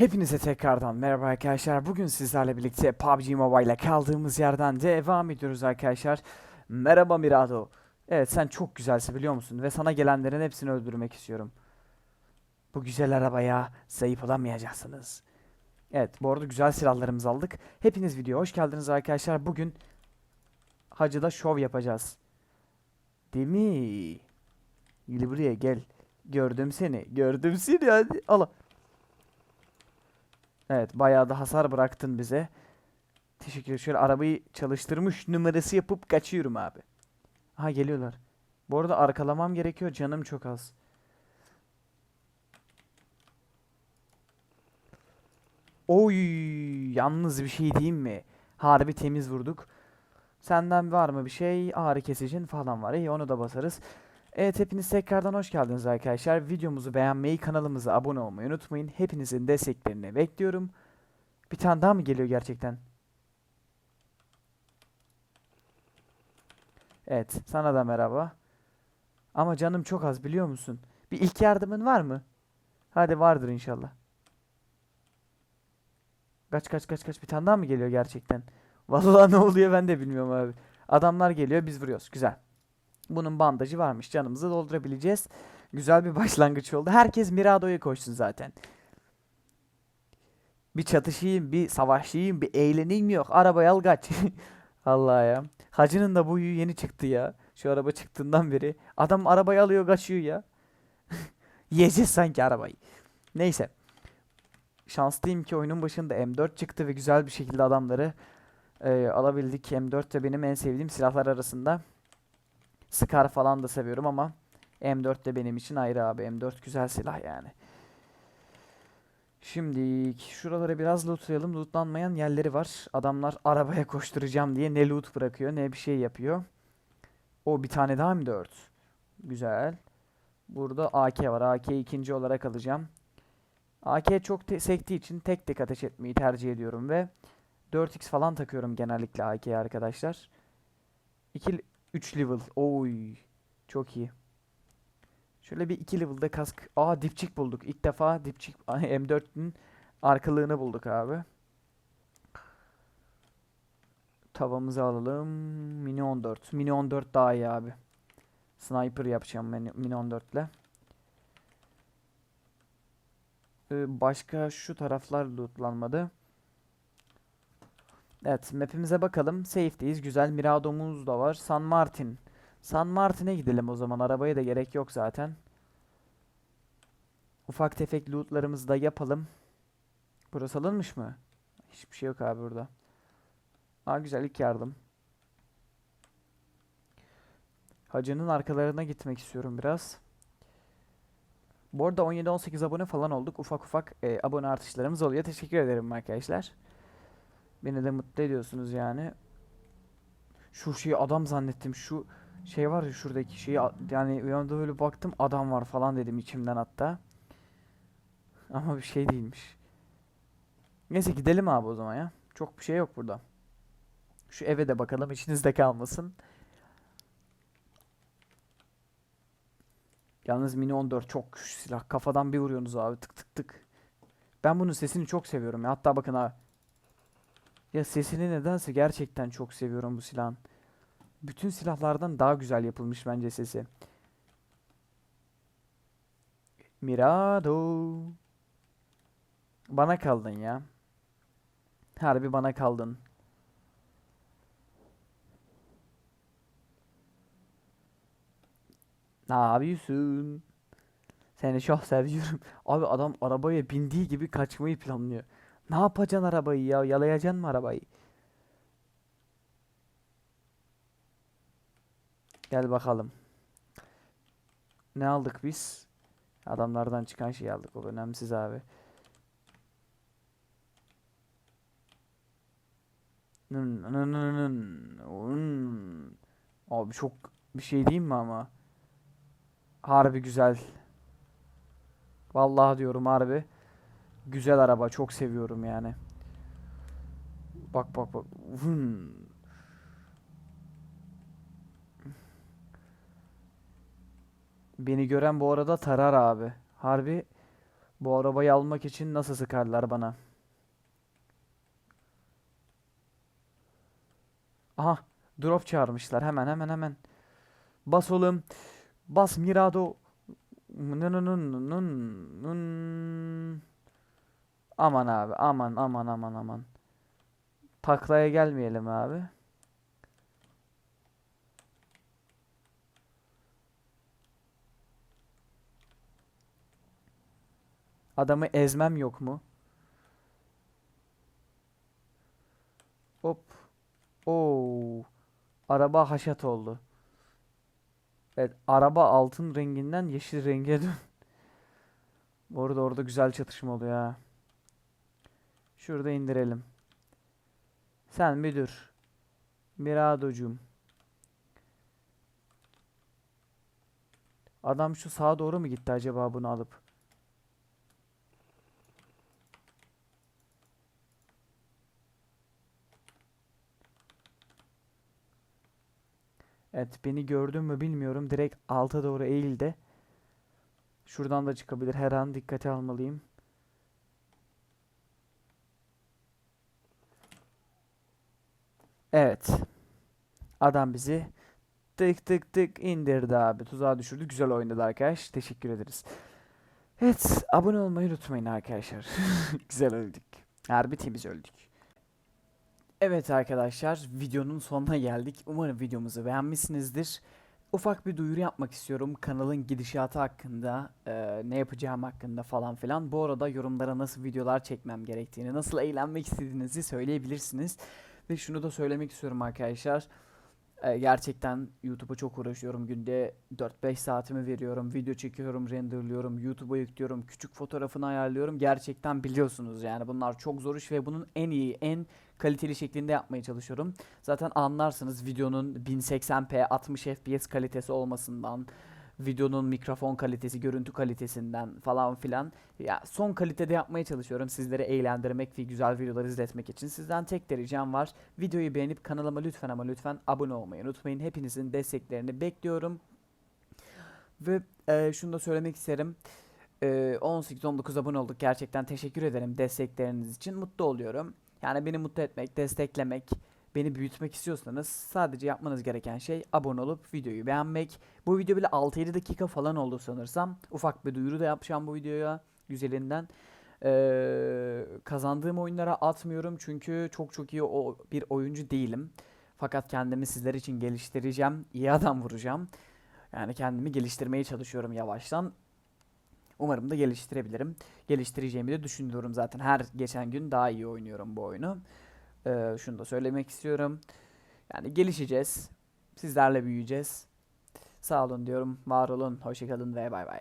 Hepinize tekrardan merhaba arkadaşlar. Bugün sizlerle birlikte PUBG Mobile'la kaldığımız yerden devam ediyoruz arkadaşlar. Merhaba Mirado. Evet sen çok güzelsin biliyor musun? Ve sana gelenlerin hepsini öldürmek istiyorum. Bu güzel arabaya sahip olamayacaksınız. Evet bu arada güzel silahlarımızı aldık. Hepiniz videoya hoş geldiniz arkadaşlar. Bugün Hacı'da şov yapacağız. Değil mi? Gel buraya gel. Gördüm seni. Gördüm seni hadi. Al. Evet bayağı da hasar bıraktın bize. Teşekkür. Şöyle arabayı çalıştırmış numarası yapıp kaçıyorum abi. Aha geliyorlar. Bu arada arkalamam gerekiyor. Canım çok az. Oy, yalnız bir şey diyeyim mi? Harbi temiz vurduk. Senden var mı bir şey? Ağrı kesicin falan var. İyi onu da basarız. Evet hepiniz tekrardan hoş geldiniz arkadaşlar. Videomuzu beğenmeyi, kanalımıza abone olmayı unutmayın. Hepinizin desteklerini bekliyorum. Bir tane daha mı geliyor gerçekten? Evet, sana da merhaba. Ama canım çok az biliyor musun? Bir ilk yardımın var mı? Hadi vardır inşallah. Kaç kaç kaç kaç bir tane daha mı geliyor gerçekten? Vallahi ne oluyor ben de bilmiyorum abi. Adamlar geliyor biz vuruyoruz. Güzel. Bunun bandajı varmış. Canımızı doldurabileceğiz. Güzel bir başlangıç oldu. Herkes Mirado'ya koşsun zaten. Bir çatışayım, bir savaşayım, bir eğleneyim yok. Arabayı al kaç. Allah ya. Hacı'nın da boyu yeni çıktı ya. Şu araba çıktığından beri. Adam arabayı alıyor kaçıyor ya. Yiyeceğiz sanki arabayı. Neyse. Şanslıyım ki oyunun başında M4 çıktı ve güzel bir şekilde adamları e, alabildik. M4 de benim en sevdiğim silahlar arasında. Scar falan da seviyorum ama M4 de benim için ayrı abi. M4 güzel silah yani. Şimdi şuralara biraz lootlayalım. Lootlanmayan yerleri var. Adamlar arabaya koşturacağım diye ne loot bırakıyor ne bir şey yapıyor. O bir tane daha mı 4? Güzel. Burada AK var. AK ikinci olarak alacağım. AK çok sektiği için tek tek ateş etmeyi tercih ediyorum ve 4x falan takıyorum genellikle AK'ye arkadaşlar. 2 3 level. Oy. Çok iyi. Şöyle bir 2 level'da kask. Aa dipçik bulduk. İlk defa dipçik M4'ün arkalığını bulduk abi. Tavamızı alalım. Mini 14. Mini 14 daha iyi abi. Sniper yapacağım ben Mini 14 ile. Ee, başka şu taraflar lootlanmadı. Evet, map'imize bakalım. Safe'deyiz. Güzel. Mirado'muz da var. San Martin. San Martin'e gidelim o zaman. Arabaya da gerek yok zaten. Ufak tefek lootlarımızı da yapalım. Burası alınmış mı? Hiçbir şey yok abi burada. Aa güzel ilk yardım. Hacı'nın arkalarına gitmek istiyorum biraz. Bu arada 17-18 abone falan olduk. Ufak ufak e, abone artışlarımız oluyor. Teşekkür ederim arkadaşlar. Beni de mutlu ediyorsunuz yani. Şu şeyi adam zannettim. Şu şey var ya şuradaki şeyi yani anda böyle baktım adam var falan dedim içimden hatta. Ama bir şey değilmiş. Neyse gidelim abi o zaman ya. Çok bir şey yok burada. Şu eve de bakalım içinizde kalmasın. Yalnız Mini 14 çok silah. Kafadan bir vuruyorsunuz abi tık tık tık. Ben bunun sesini çok seviyorum ya. Hatta bakın abi. Ya sesini nedense gerçekten çok seviyorum bu silahın. Bütün silahlardan daha güzel yapılmış bence sesi. Mirado. Bana kaldın ya. Harbi bana kaldın. Ne yapıyorsun? Seni çok seviyorum. Abi adam arabaya bindiği gibi kaçmayı planlıyor. Ne yapacaksın arabayı ya? Yalayacaksın mı arabayı? Gel bakalım. Ne aldık biz? Adamlardan çıkan şey aldık. O önemsiz abi. Abi çok bir şey diyeyim mi ama? Harbi güzel. Vallahi diyorum harbi. Güzel araba. Çok seviyorum yani. Bak bak bak. Vın. Beni gören bu arada tarar abi. Harbi Bu arabayı almak için nasıl sıkarlar bana? Aha, drop çağırmışlar. Hemen hemen hemen. Bas oğlum. Bas Mirado. Nın nın nın nın. Aman abi, aman aman aman aman. Taklaya gelmeyelim abi. Adamı ezmem yok mu? Hop. Oo. Araba haşat oldu. Evet, araba altın renginden yeşil renge dön. Bu arada orada güzel çatışma oluyor ha. Şurada indirelim. Sen müdür. Mirado'cum. Adam şu sağa doğru mu gitti acaba bunu alıp? Evet beni gördün mü bilmiyorum. Direkt alta doğru eğildi. Şuradan da çıkabilir. Her an dikkate almalıyım. Evet. Adam bizi tık tık tık indirdi abi. Tuzağa düşürdü. Güzel oynadı arkadaş. Teşekkür ederiz. Evet. Abone olmayı unutmayın arkadaşlar. Güzel öldük. Harbi temiz öldük. Evet arkadaşlar videonun sonuna geldik. Umarım videomuzu beğenmişsinizdir. Ufak bir duyuru yapmak istiyorum. Kanalın gidişatı hakkında, e, ne yapacağım hakkında falan filan. Bu arada yorumlara nasıl videolar çekmem gerektiğini, nasıl eğlenmek istediğinizi söyleyebilirsiniz. Ve şunu da söylemek istiyorum arkadaşlar. E, gerçekten YouTube'a çok uğraşıyorum. Günde 4-5 saatimi veriyorum. Video çekiyorum, renderlıyorum, YouTube'a yüklüyorum, küçük fotoğrafını ayarlıyorum. Gerçekten biliyorsunuz yani bunlar çok zor iş ve bunun en iyi, en kaliteli şeklinde yapmaya çalışıyorum. Zaten anlarsınız videonun 1080p 60 fps kalitesi olmasından, videonun mikrofon kalitesi, görüntü kalitesinden falan filan. Ya son kalitede yapmaya çalışıyorum sizleri eğlendirmek ve güzel videolar izletmek için. Sizden tek de ricam var. Videoyu beğenip kanalıma lütfen ama lütfen abone olmayı unutmayın. Hepinizin desteklerini bekliyorum. Ve e, şunu da söylemek isterim. E, 18-19 abone olduk. Gerçekten teşekkür ederim destekleriniz için. Mutlu oluyorum. Yani beni mutlu etmek, desteklemek, beni büyütmek istiyorsanız sadece yapmanız gereken şey abone olup videoyu beğenmek. Bu video bile 6-7 dakika falan oldu sanırsam. Ufak bir duyuru da yapacağım bu videoya güzelinden. Ee, kazandığım oyunlara atmıyorum çünkü çok çok iyi o bir oyuncu değilim. Fakat kendimi sizler için geliştireceğim. İyi adam vuracağım. Yani kendimi geliştirmeye çalışıyorum yavaştan. Umarım da geliştirebilirim. Geliştireceğimi de düşünüyorum zaten. Her geçen gün daha iyi oynuyorum bu oyunu. Ee, şunu da söylemek istiyorum. Yani gelişeceğiz. Sizlerle büyüyeceğiz. Sağ olun diyorum. Var olun. Hoşçakalın ve bay bay.